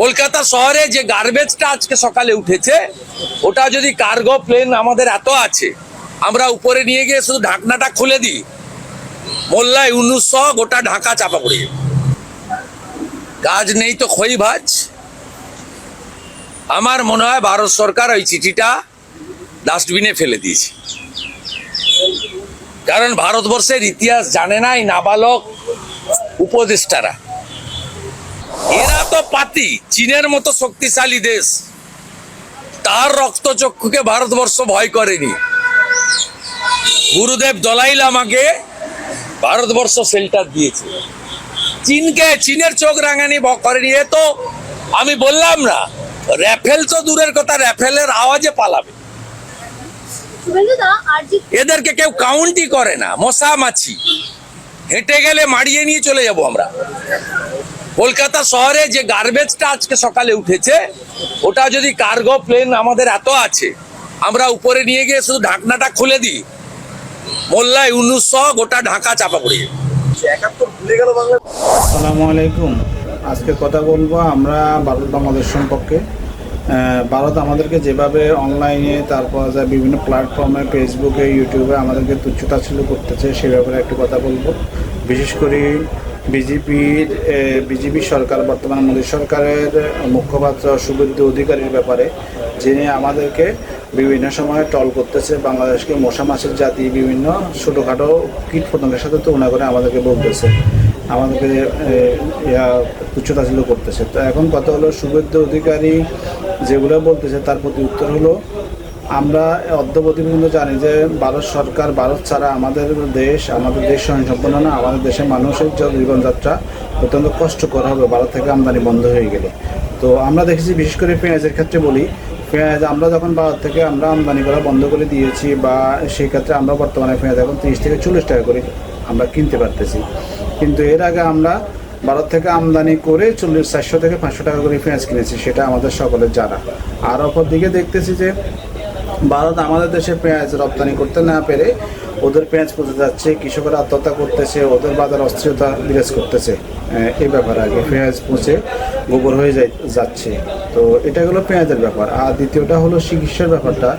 কলকাতা শহরে যে গার্বেজটা আজকে সকালে উঠেছে, ওটা যদি কার্গো প্লেন আমাদের এত আছে, আমরা উপরে নিয়ে গিয়ে শুধু ঢাকনাটা খুলে দিই মোল্লায় উনিশ গোটা ঢাকা চাপা পড়ে। কাজ নেই তো খই ভাজ আমার মনে হয় ভারত সরকার ওই চিঠিটা ডাস্টবিনে ফেলে দিয়েছে। কারণ ভারতবর্ষের ইতিহাস জানে নাই নাবালক উপদেষ্টারা। এরা তো পাতি, চীনের মতো শক্তিশালী দেশ। তার রক্তচক্ষুকে ভারতবর্ষ ভয় করেনি। গুরুদেব দলাই লামাকে ভারতবর্ষ শেল্টার দিয়েছে। চীনকে, চীনের চোখ রাঙানি করেনি। এ তো আমি বললাম না র্যাফেল তো দূরের কথা র্যাফেলের আওয়াজে পালাবে। এদেরকে কেউ কাউন্টই করে না মশা মাছি হেঁটে গেলে মারিয়ে নিয়ে চলে যাব আমরা। কলকাতা শহরে যে গার্বেজটা আজকে সকালে উঠেছে, ওটা যদি কার্গো প্লেন আমাদের এত আছে, আমরা উপরে নিয়ে গিয়ে শুধু ঢাকনাটা খুলে দিই। মোল্লায় উনিশ গোটা ঢাকা চাপা পড়ে। আসসালামু আলাইকুম। আজকে কথা বলব আমরা ভারত বাংলাদেশ সম্পর্কে। ভারত আমাদেরকে যেভাবে অনলাইনে তারপর যা বিভিন্ন প্ল্যাটফর্মে ফেসবুকে ইউটিউবে আমাদেরকে তুচ্ছতাচ্ছিল্য করতেছে, সে ব্যাপারে একটু কথা বলব। বিশেষ করে বিজেপির বিজেপি সরকার বর্তমান মোদী সরকারের মুখপাত্র শুভেন্দু অধিকারীর ব্যাপারে যিনি আমাদেরকে বিভিন্ন সময়ে টল করতেছে বাংলাদেশকে মশা মাছের জাতি বিভিন্ন ছোটোখাটো কীট পতঙ্গের সাথে তুলনা করে আমাদেরকে বলতেছে। আমাদেরকে এ, তুচ্ছতাচ্ছিল্য করতেছে। তো এখন কথা হলো শুভেন্দু অধিকারী যেগুলো বলতেছে তার প্রতি উত্তর হলো আমরা অদ্যবধি পর্যন্ত জানি যে ভারত সরকার, ভারত ছাড়া আমাদের দেশ আমাদের দেশ স্বয়ংসম্পন্ন না, আমাদের দেশের মানুষের জীবনযাত্রা অত্যন্ত কষ্টকর হবে, ভারত থেকে আমদানি বন্ধ হয়ে গেলে। তো আমরা দেখেছি, বিশেষ করে পেঁয়াজের ক্ষেত্রে বলি, পেঁয়াজ আমরা যখন ভারত থেকে আমরা আমদানি করা বন্ধ করে দিয়েছি বা সেই ক্ষেত্রে আমরা বর্তমানে পেঁয়াজ এখন তিরিশ থেকে চল্লিশ টাকা করে আমরা কিনতে পারতেছি। কিন্তু এর আগে আমরা ভারত থেকে আমদানি করে চল্লিশ, চারশো থেকে পাঁচশো টাকা করে পেঁয়াজ কিনেছি, সেটা আমাদের সকলের জানা। আর অপর দিকে দেখতেছি যে ভারত আমাদের দেশে পেঁয়াজ রপ্তানি করতে না পেরে ওদের পেঁয়াজ পচে যাচ্ছে, কৃষকরা আত্মহত্যা করতেছে, ওদের বাজার অস্থিরতা বিরাজ করতেছে। এই ব্যাপার আগে পেঁয়াজ পচে গোবর হয়ে যাচ্ছে। তো এটা হলো পেঁয়াজের ব্যাপার। আর দ্বিতীয়টা হলো চিকিৎসার ব্যাপারটা।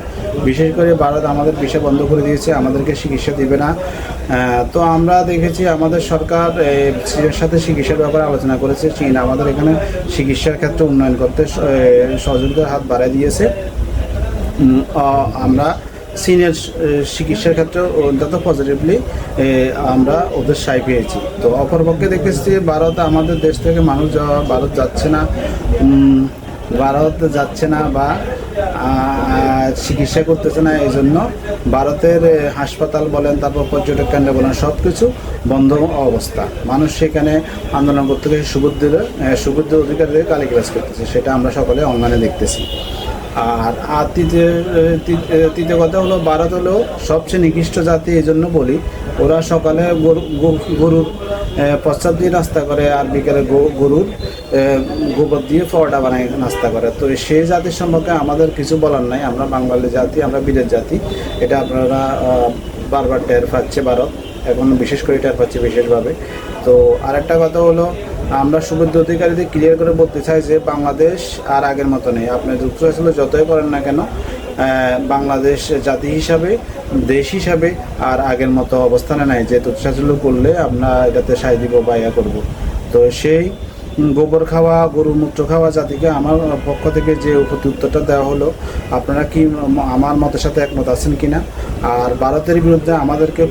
বিশেষ করে ভারত আমাদের বিষয় বন্ধ করে দিয়েছে, আমাদেরকে চিকিৎসা দিবে না। তো আমরা দেখেছি আমাদের সরকার চীনের সাথে চিকিৎসার ব্যাপারে আলোচনা করেছে। চীন আমাদের এখানে চিকিৎসার ক্ষেত্রে উন্নয়ন করতে সহযোগিতার হাত বাড়ায় দিয়েছে। আমরা সিনিয়র চিকিৎসার ক্ষেত্রে অত্যন্ত পজিটিভলি আমরা ওদের সাই পেয়েছি। তো অপরপক্ষে দেখেছি ভারত আমাদের দেশ থেকে মানুষ যাওয়া, ভারত যাচ্ছে না ভারত যাচ্ছে না বা চিকিৎসা করতেছে না, এই জন্য ভারতের হাসপাতাল বলেন, তারপর পর্যটক কেন্দ্র বলেন সব কিছু বন্ধ অবস্থা। মানুষ সেখানে আন্দোলন করতে গিয়ে সুবুদ্ধের সুবুদ্ধ অধিকারীদের কালিগ্রাস করতেছে, সেটা আমরা সকলে অনলাইনে দেখতেছি। আর আর তৃতীয় তৃতীয় কথা হলো ভারত হলো সবচেয়ে নিকৃষ্ট জাতি এই জন্য বলি। ওরা সকালে গরু গরু- গরুর পশ্চাৎ দিয়ে নাস্তা করে আর বিকেলে গরুর গোবর দিয়ে পরোটা বানায়, নাস্তা করে। তো সেই জাতির সম্পর্কে আমাদের কিছু বলার নাই। আমরা বাঙালি জাতি, আমরা বীরের জাতি। এটা আপনারা বারবার টের পাচ্ছে ভারত। এখন বিশেষ করে এটা পাচ্ছি বিশেষভাবে। তো আর একটা কথা হলো, আমরা শুভেন্দু অধিকারীদের ক্লিয়ার করে বলতে চাই যে বাংলাদেশ আর আগের মতো নেই। আপনি যুক্তরাষ্ট্র যতই করেন না কেন বাংলাদেশ জাতি হিসাবে, দেশ হিসাবে আর আগের মতো অবস্থানে নাই যে তুচ্ছাচল্য করলে আমরা এটাতে সাই দিব বা ইয়া করব। তো সেই গোবর খাওয়া গরু মূত্র খাওয়া জাতিকে আমার পক্ষ থেকে যে উত্তরটা দেওয়া হলো, আপনারা কি আমার মতের সাথে একমত আছেন কি না আর ভারতের বিরুদ্ধে আমাদেরকে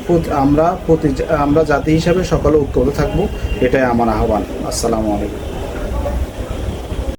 আমরা প্রতি, আমরা জাতি হিসাবে সকলে ঐক্যবদ্ধ থাকব, এটাই আমার আহ্বান। আসসালামু আলাইকুম।